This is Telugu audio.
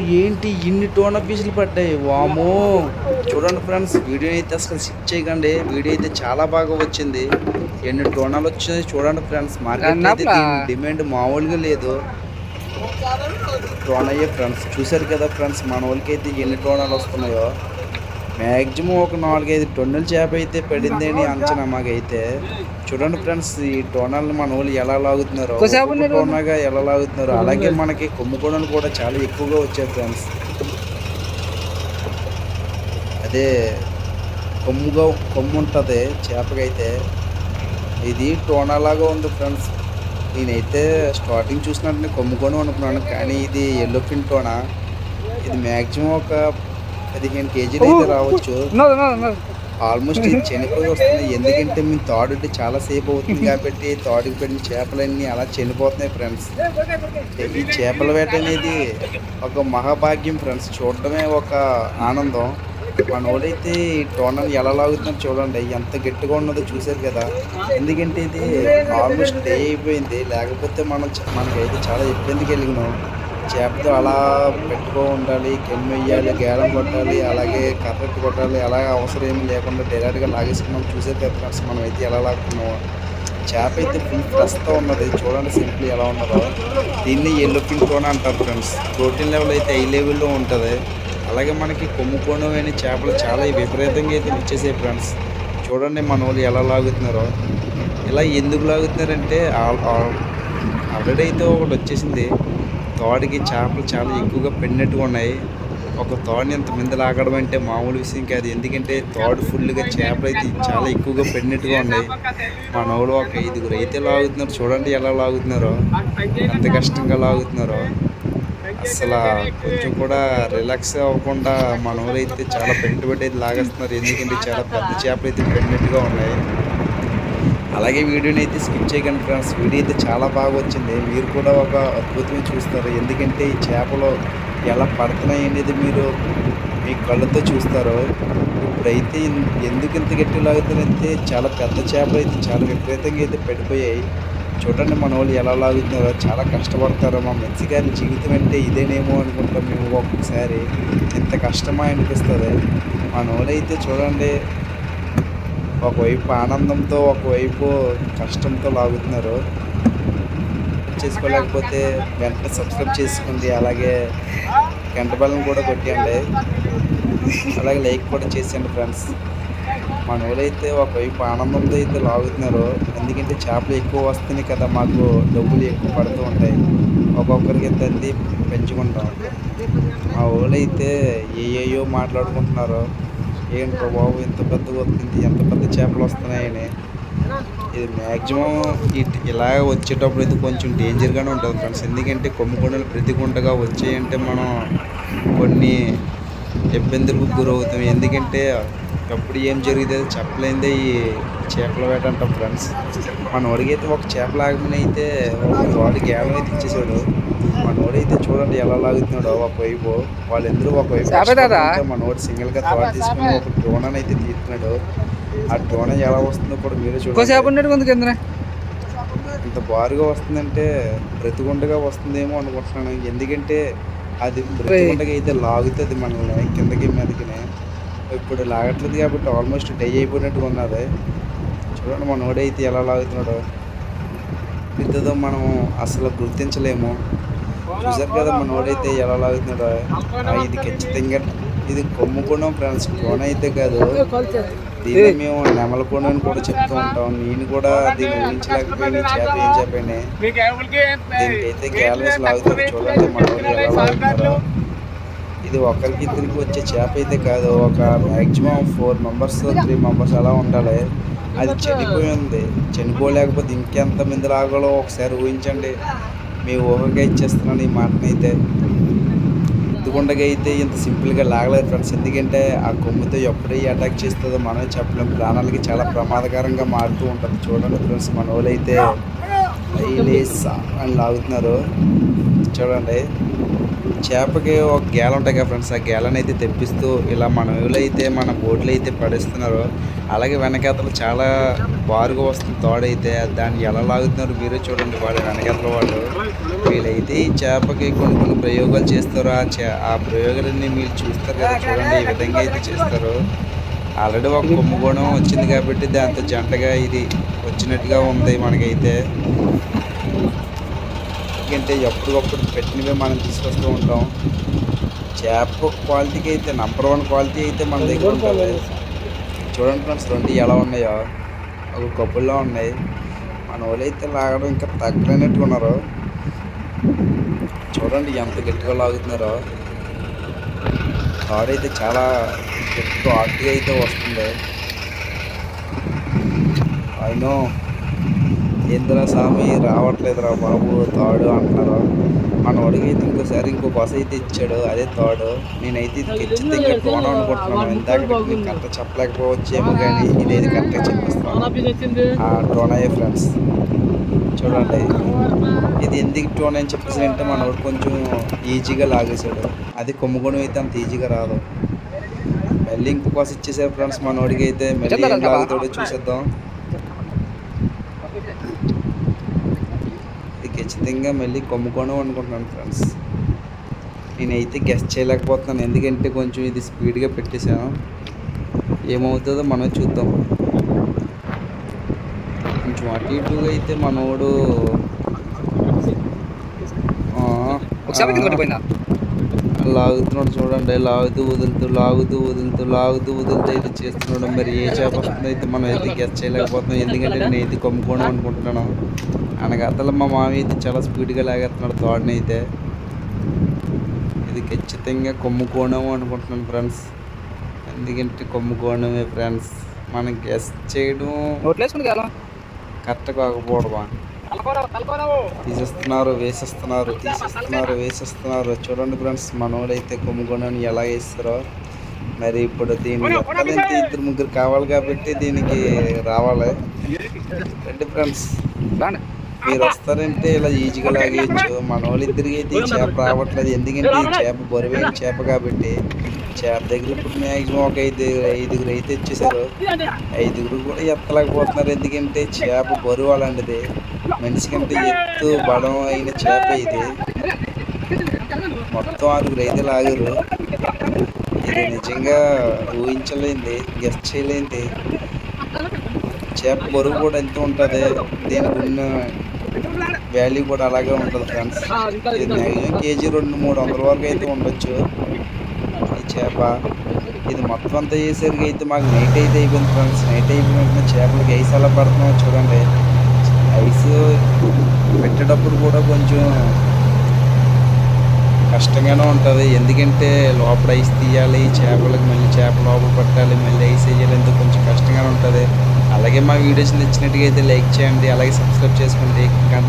ఏంటి ఇన్ని టోన్ పీసులు పడ్డాయి? వామో చూడండి ఫ్రెండ్స్ వీడియో అయితే అసలు సిట్ చేయకండి. వీడియో అయితే చాలా బాగా వచ్చింది. ఎన్ని టోనాలు వచ్చినాయి చూడండి ఫ్రెండ్స్. మార్కెట్ అయితే డిమాండ్ మామూలుగా లేదు. టోన్ అయ్యే ఫ్రెండ్స్ చూసారు కదా ఫ్రెండ్స్ మన వాళ్ళకి అయితే ఎన్ని టోనాలు వస్తున్నాయో. మ్యాక్సిమం ఒక నాలుగైదు టన్నుల చేప అయితే పడింది అని అంచనా మాకైతే. చూడండి ఫ్రెండ్స్ ఈ టోనాలను మన వాళ్ళు ఎలా లాగుతున్నారో. టోనాగా ఎలా లాగుతున్నారో. అలాగే మనకి కొమ్ము కోణలు కూడా చాలా ఎక్కువగా వచ్చాయి ఫ్రెండ్స్. అదే కొమ్ముగా కొమ్ము ఉంటుంది చేపకైతే. ఇది టోనాలాగా ఉంది ఫ్రెండ్స్. నేనైతే స్టార్టింగ్ చూసినట్టు కొమ్ము కోణం అనుకున్నాను కానీ ఇది ఎల్లో ఫిన్ టోనా ఇది మ్యాక్సిమం ఒక పదిహేను కేజీలు అయితే రావచ్చు. ఆల్మోస్ట్ ఇది చనిపోయి వస్తుంది. ఎందుకంటే మేము తాడుంటే చాలా సేపు అవుతుంది కాబట్టి తాడుకి పెట్టిన చేపలన్నీ అలా చనిపోతున్నాయి ఫ్రెండ్స్ ఈ చేపల వేట అనేది ఒక మహాభాగ్యం ఫ్రెండ్స్ చూడడమే ఒక ఆనందం. మన వాడైతే ఈ టోనల్ ఎలా లాగుతుందో చూడండి. ఎంత గట్టిగా ఉన్నదో చూసారు కదా. ఎందుకంటే ఇది ఆల్మోస్ట్ డే అయిపోయింది. లేకపోతే మనం మనకైతే చాలా ఇబ్బంది కలిగినాం చేపతో అలా పెట్టుకో ఉండాలి కెమ్మ వేయాలి గేలం కొట్టాలి అలాగే కర్రెట్టు కొట్టాలి అలాగే అవసరం ఏమి లేకుండా డైరెక్ట్గా లాగేసుకున్నాం. చూసే ఫ్రెండ్స్ మనం అయితే ఎలా లాక్కున్నామో. చేప అయితే ఫుల్ ఫ్రెష్తో ఉన్నది. చూడండి సింపుల్ ఎలా ఉన్నదో. దీన్ని ఎల్లో పింక్ టోన్ అంటారు ఫ్రెండ్స్. ప్రోటీన్ లెవెల్ అయితే హై లెవెల్లో ఉంటుంది. అలాగే మనకి కొమ్ముకోను అనే చేపలు చాలా విపరీతంగా అయితే వచ్చేసాయి ఫ్రెండ్స్. చూడండి మన వాళ్ళు ఎలా లాగుతున్నారో. ఇలా ఎందుకు లాగుతున్నారంటే ఆల్రెడీ అయితే ఒకటి వచ్చేసింది. తోటకి చేపలు చాలా ఎక్కువగా పెడినట్టుగా ఉన్నాయి. ఒక తోడని ఇంతమంది లాగడం అంటే మామూలు విషయం కాదు. ఎందుకంటే తోడు ఫుల్గా చేపలు అయితే చాలా ఎక్కువగా పెడినట్టుగా ఉన్నాయి. మన నవ్వులు ఒక ఐదుగురు అయితే లాగుతున్నారు. చూడండి ఎలా లాగుతున్నారో. ఎంత కష్టంగా లాగుతున్నారో. అసలు కొంచెం కూడా రిలాక్స్ అవ్వకుండా మన వాళ్ళు అయితే చాలా పెట్టుబడి అయితే లాగేస్తున్నారు. ఎందుకంటే చాలా పెద్ద చేపలు అయితే పెన్నట్టుగా ఉన్నాయి. అలాగే వీడియోని అయితే స్కిప్ చేయకండి ఫ్రెండ్స్. వీడియో అయితే చాలా బాగా వచ్చింది. మీరు కూడా ఒక అద్భుతమే చూస్తారు. ఎందుకంటే ఈ చేపలు ఎలా పడుతున్నాయి అనేది మీరు మీ కళ్ళతో చూస్తారు. ఇప్పుడైతే ఎందుకు ఇంత గట్టి లాగుతారంటే చాలా పెద్ద చేపలు అయితే చాలా విపరీతంగా అయితే పడిపోయాయి. చూడండి మన వాళ్ళు ఎలా లాగుతున్నారో. చాలా కష్టపడతారో. మా మంచి గారి జీవితం అంటే ఇదేనేమో అనుకుంటాం మేము ఒక్కొక్కసారి. ఎంత కష్టమా అనిపిస్తుంది. మన వాళ్ళు అయితే చూడండి ఒకవైపు ఆనందంతో ఒకవైపు కష్టంతో లాగుతున్నారు. చేసుకోలేకపోతే వెంటనే సబ్స్క్రైబ్ చేసుకోండి. అలాగే గంట బెల్లం కూడా కొట్టండి అలాగే లైక్ కూడా చేసేయండి ఫ్రెండ్స్ మన ఊరైతే ఒకవైపు ఆనందంతో అయితే లాగుతున్నారు. ఎందుకంటే చేపలు ఎక్కువ వస్తున్నాయి కదా మాకు డబ్బులు ఎక్కువ పడుతూ ఉంటాయి. ఒక్కొక్కరికి ఎంత అంది పెంచుకుంటాం. మా ఊళ్ళైతే ఏయేయో మాట్లాడుకుంటున్నారు. ఏంటో బాబు ఇంత పెద్దగా వస్తుంది ఎంత పెద్ద చేపలు వస్తున్నాయని. ఇది మ్యాక్సిమం ఇలా వచ్చేటప్పుడు అయితే కొంచెం డేంజర్గానే ఉంటుంది ఫ్రెండ్స్ ఎందుకంటే కొమ్ముకొండలు ప్రతి గుంటగా వచ్చాయంటే మనం కొన్ని ఇబ్బందులకు గురవుతాం. ఎందుకంటే ఎప్పుడు ఏం జరుగుతుందో చెప్పలేదే ఈ చేపల వేట అంటాం ఫ్రెండ్స్. మన వాడికైతే ఒక చేప లాగమని అయితే ఒక వాడి గేలం అయితే ఇచ్చేసాడు. మన వాడైతే చూడండి ఎలా లాగుతున్నాడో ఒకవైపు వాళ్ళిద్దరూ ఒకవైపు చేప దాదా? కష్టపడుతుంటే మన వాడు సింగిల్గా తోట తీసుకుని ఒక టోనని అయితే తీస్తున్నాడు. ఆ టోన ఎలా వస్తుందో కూడా మీరే చూడండి. ఇంత బారుగా వస్తుందంటే బ్రతిగుండగా వస్తుందేమో అనుకుంటున్నాను. ఎందుకంటే అది బ్రతిగుండగా అయితే లాగుతుంది మనల్ని కిందకి మీదకినే. ఇప్పుడు లాగట్లేదు కాబట్టి ఆల్మోస్ట్ డై అయిపోయినట్టుగా ఉన్నది. చూడండి మన వాడైతే ఎలా లాగుతున్నాడో. పెద్దదో మనం అసలు గుర్తించలేము. చూసారు కదా మన వాడైతే ఎలా లాగుతున్నాడో. ఇది ఖచ్చితంగా ఇది కొమ్ముకోవడం ఫ్రెండ్స్ కోన అయితే కాదు. దీన్ని మేము నెమల కోణ అని కూడా చెప్తూ ఉంటాం. నేను కూడా దీన్ని ఊహించలేకపోయినా చేప ఏం చెప్పాను దీనికైతే గ్యాలరీస్ లాగుతారు చూడండి మన వాళ్ళు ఎలా లాగుతున్నారో ఇది ఒకరికి ఇద్దరికి వచ్చే చేప అయితే కాదు ఒక maximum four members three members అలా ఉండాలి. అది చనిపోయి ఉంది. చనిపోలేకపోతే ఇంకెంత మంది లాగాలో ఒకసారి ఊహించండి. మీ ఊహగా ఇచ్చేస్తున్నాను ఈ మాటనైతే. ఎత్తుకుండగా అయితే ఇంత సింపుల్గా లాగలేదు ఫ్రెండ్స్. ఎందుకంటే ఆ కొమ్ముతో ఎప్పుడు అటాక్ చేస్తుందో మనమే చెప్పలేం. ప్రాణాలకి చాలా ప్రమాదకరంగా మారుతూ ఉంటుంది. చూడండి ఫ్రెండ్స్ మన వాళ్ళు అయితే అని లాగుతున్నారు. చూడండి. చేపకి ఒక గేల ఉంటాయి కదా ఫ్రెండ్స్ ఆ గేలను అయితే తెప్పిస్తూ ఇలా మన అయితే మన బోట్లు అయితే పడేస్తున్నారు. అలాగే వెనకాతలు చాలా బారుగా వస్తుంది తోడైతే దాన్ని ఎలా లాగుతున్నారు మీరే చూడండి వాళ్ళు వెనకాతల వాళ్ళు. వీళ్ళైతే ఈ చేపకి కొన్ని కొన్ని ప్రయోగాలు చేస్తారు. ఆ చే ఆ ప్రయోగాలన్నీ మీరు చూస్తారు కదా చూడండి ఈ విధంగా అయితే చేస్తారు. ఆల్రెడీ ఒక కుంభకోణం వచ్చింది కాబట్టి దాంతో జంటగా ఇది వచ్చినట్టుగా ఉంది మనకైతే. ఎందుకంటే ఎప్పటికప్పుడు పెట్టినవే మనం తీసుకొస్తూ ఉంటాం. చేప క్వాలిటీకి అయితే నంబర్ వన్ క్వాలిటీ అయితే మన దగ్గర ఉంటుంది. చూడండి ఫ్రెండ్స్ రెండు ఎలా ఉన్నాయో. ఒక కప్పుల్లో ఉన్నాయి. మన వాళ్ళు అయితే లాగడం ఇంకా తగ్గలేనట్టుగా ఉన్నారు. చూడండి ఎంత గట్టిగా లాగుతున్నారో. తాడైతే చాలా గట్టిగా హాట్గా అయితే వస్తుంది. అయినో ఏందిరా స్వామి రావట్లేదురా బాబు తాడు అంటున్నారు. మన వాడికి అయితే ఇంకోసారి ఇంకో బస్ అయితే ఇచ్చాడు అదే తాడు. నేనైతే ఇది ఖచ్చితంగా టోన్ అనుకుంటున్నాను. ఇందాక మీకు కరెక్ట్ చెప్పలేకపోవచ్చేమో కానీ ఇదైతే కరెక్ట్గా చెప్పేస్తాను. ఆ టోన్ అయ్యే ఫ్రెండ్స్. చూడండి. ఇది ఎందుకు టోన్ అని చెప్పేసి అంటే మన వాడు కొంచెం ఈజీగా లాగేశాడు. అది కొమ్ముకోవడం అయితే అంత ఈజీగా రాదు. మళ్ళీ ఇంకో బస్ ఇచ్చేసారు ఫ్రెండ్స్ మన వాడికి అయితే. మళ్ళీ ఏం లాగుతాడో చూసేద్దాం ఇది ఖచ్చితంగా మళ్ళీ కొమ్ముకోవడం అనుకుంటున్నాను ఫ్రెండ్స్ నేనైతే గెస్ట్ చేయలేకపోతున్నాను. ఎందుకంటే కొంచెం ఇది స్పీడ్గా పెట్టేశాను. ఏమవుతుందో మనం చూద్దాం. కొంచెం అటు ఇటుగా అయితే మనోడు ఒకసారి లాగుతున్నాడు చూడండి లాగుతూ వదులుతూ లాగుతూ వదులుతూ లాగుతూ వదులుతూ అయితే చేస్తున్నాడు. మరి ఏ చేప వస్తుందో అయితే మనం అయితే గెస్ట్ చేయలేకపోతున్నాం. ఎందుకంటే నేను అయితే కొమ్ముకోవడం అనుకుంటున్నాను. అనగతల మా మామి అయితే చాలా స్పీడ్గా లాగేస్తున్నాడు తోడని అయితే. ఇది ఖచ్చితంగా కొమ్ముకోవడం అనుకుంటున్నాను ఫ్రెండ్స్ ఎందుకంటే కొమ్ముకోవడమే ఫ్రెండ్స్ మనం గెస్ట్ చేయడం కరెక్ట్ కాకపోవడమా? తీసేస్తున్నారు వేసేస్తున్నారు తీసేస్తున్నారు వేసేస్తున్నారు. చూడండి ఫ్రెండ్స్ మనోడైతే కొమ్ముకొనని ఎలా వేస్తారో. మరి ఇప్పుడు దీన్ని ఎక్కాలంటే ఇద్దరు ముగ్గురు కావాలి కాబట్టి దీనికి రావాలి. రండి ఫ్రెండ్స్. మీరు వస్తారంటే ఇలా ఈజీగా లాగేయచ్చు. మన వాళ్ళిద్దరికి అయితే ఈ చేప రావట్లేదు. ఎందుకంటే ఈ చేప బరువైన చేప కాబట్టి చేప దగ్గర ఇప్పుడు మ్యాక్సిమం ఒక ఐదు ఐదుగురు అయితే ఇచ్చేసారు ఐదుగురు కూడా ఎత్తలేకపోతున్నారు. ఎందుకంటే చేప బరువు అలాంటిది. మనిషి కంటే ఎత్తు బలం అయిన చేప ఇది. మొత్తం ఆరుగురు అయితే ఆగరు. ఇది నిజంగా ఊహించలేంది గెస్ట్ చేయలేంది చేప బరువు కూడా ఎంత ఉంటుంది? దీనికి ఉన్న వాల్యూ కూడా అలాగే ఉంటుంది ఫ్రెండ్స్ ఇది మ్యాక్సిమం కేజీ రెండు మూడు వందల వరకు అయితే ఉండొచ్చు. ఈ చేప. ఇది మొత్తం అంతా చేసేసరికి అయితే మాకు నైట్ అయితే అయిపోయింది ఫ్రెండ్స్ నైట్ అయిపోయిన వెంటనే చేపలకి ఐస్ ఎలా చూడండి. ఐస్ పెట్టేటప్పుడు కూడా కొంచెం కష్టంగానే ఉంటుంది. ఎందుకంటే లోపల ఐస్ తీయాలి చేపలకు మళ్ళీ చేప లోపల పట్టాలి మళ్ళీ ఐస్ వేయాలి ఎందుకు కొంచెం కష్టంగానే ఉంటుంది. అలాగే మా వీడియోస్ నచ్చినట్టుగా అయితే లైక్ చేయండి అలాగే సబ్స్క్రైబ్ చేసుకోండి. గంట